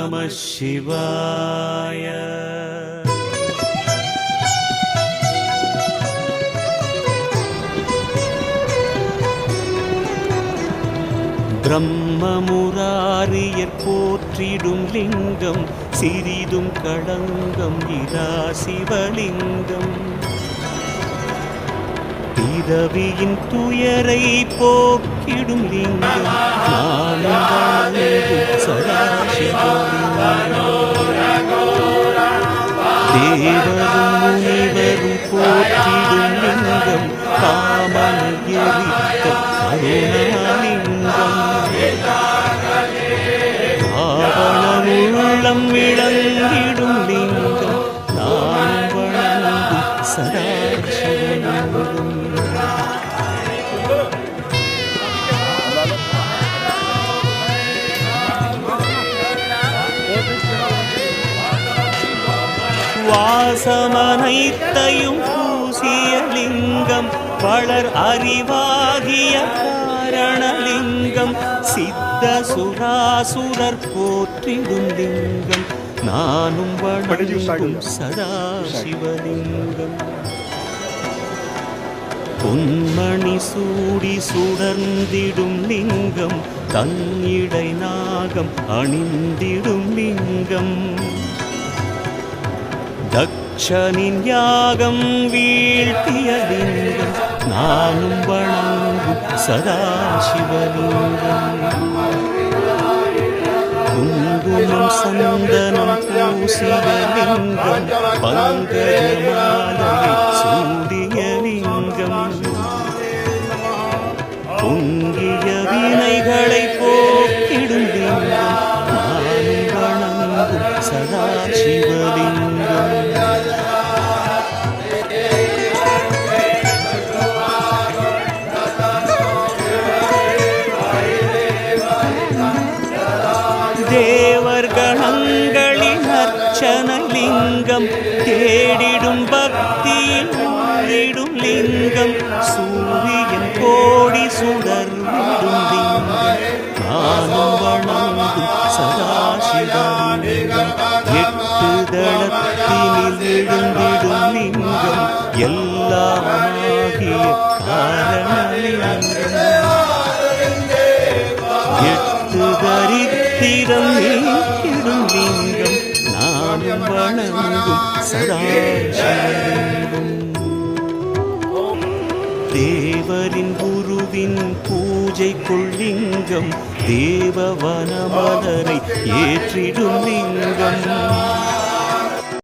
நம சிவாய பிரம்மமுராரியர் போற்றிடும் லிங்கம் சிறிதும் களங்கம் இரா சிவலிங்கம். பிறவியின் துயரை போக்கிடும் லிங்கம் தேவரும் முனிவரும் போற்றிடும் லிங்கம் காமனை எரித்த கருணாலிங்கம் ஆவணம் உள்ளம் விளங்கிடும் லிங்கம். நான் வணங்கும் சதாசிவலிங்கம் வாசமனைத்தையும் பூசிய லிங்கம் வளர் அறிவாகிய காரணலிங்கம் சித்த சுராசுரர் போற்றிடும் லிங்கம். நானும் வணங்கும் சதா சிவலிங்கம் பொன்மணி சூடி சுடர்ந்திடும் லிங்கம் தன்னிடை நாகம் அணிந்திடும் லிங்கம். தக்ஷனின் யாகம் வீழ்த்திய லிங்கம் நானும் வணங்கும் சதாசிவலிங்கம். குங்குமம் சந்தனம் பூசிய லிங்கம் பங்கஜமாலையை சூடிய லிங்கம். பொங்கிய வினைகளை போக்கிடும் லிங்கம் நானும் வணங்கும் சதாசிவலிங்கம். தேவர் லிங்கம் தேடிடும் பக்தியில் உள்ளிடும் லிங்கம் சூரியன் கோடி சுடர்விடும் லிங்கம் நானும் வணங்கும் சதாசிவலிங்கம் எட்டு தளத்தினில் எழுந்திடும் லிங்கம் எல்லாமாகிய காரணலிங்கம் லிங்கம் வணங்கும் சதாசிவலிங்கம் தேவரின் குருவின் பூஜை கொள்ளிங்கம் தேவ வனமதனை ஏற்றிடும் லிங்கம்.